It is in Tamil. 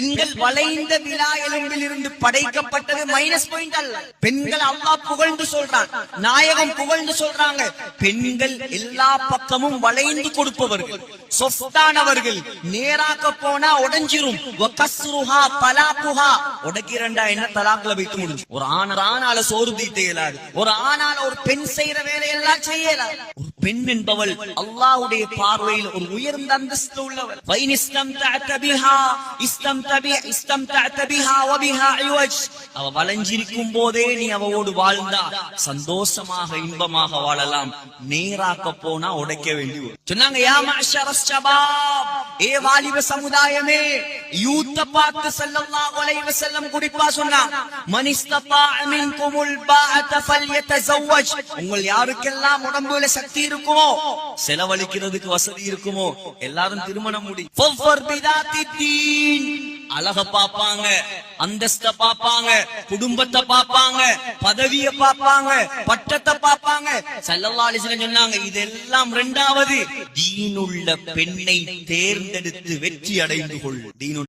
பெண்கள் வளைந்த விழா எலும்பில் இருந்து படைக்கப்பட்டது மைனஸ் பாயிண்ட் அல்ல. பெண்கள் அல்லா புகழ்ந்து சொல்றான் நாயகம் புகழ்ந்து சொல்றாங்க. பெண்கள் எல்லா பக்கமும் வளைந்து கொடுப்பவர்கள் சொஃப்டானவர்கள் நேராக்க போனா உடைஞ்சிரும். வகஸ்ருஹா தலாக்குஹா. உடைக்கிறண்டா என்ன தலாக்குல வைத்து முடிஞ்சு. ஒரு ஆண் ஆணால சோறு தீட்ட இயலாது. ஒரு ஆணால ஒரு பெண் செய்யற வேலையெல்லாம் செய்யலாம். ஒரு பெண் என்பவள் அல்லாஹ்வுடைய பார்வையில் ஒரு உயர்ந்த அந்தஸ்து உள்ளவள் வைன் இஸ்தம்தஅத பிஹா இஸ்தம்தபி இஸ்தம்தஅத பிஹா வபிஹா இவஜ் அவ வளைஞ்சிருக்கும் போதே நீ அவவோடு வாழ்ந்தா சந்தோஷமாக இன்பமாக வாழலாம். நேராக்க போனா உடைக்க வேண்டி சொன்னாங்க யா ஏ வாலிப சமுதாயமே யூத்த பார்த்து ஸல்லல்லாஹு அலைஹி வஸல்லம் குறிப்பா சொன்னாங்க மன் இஸ்தபா மின்குமுல் பாஅத ஃபல்யதஸவ்வஜ். உங்கள் யாருக்கெல்லாம் உடம்புல சக்தி இருக்குமோ செலவழிக்கிறதுக்கு வசதி இருக்குமோ எல்லாரும் திருமணம் முடி ஃபஃபர் பிதாத்தி தீன். அழக பாப்பாங்க அந்தஸ்த பாப்பாங்க குடும்பத்தை பாப்பாங்க பதவிய பாப்பாங்க பட்டத்தை பாப்பாங்க. சல்லல்லா சொன்னாங்க இதெல்லாம் ரெண்டாவது தீனுள்ள பெண்ணை தேர்ந்தெடுத்து வெற்றி அடைந்து கொள் தீனு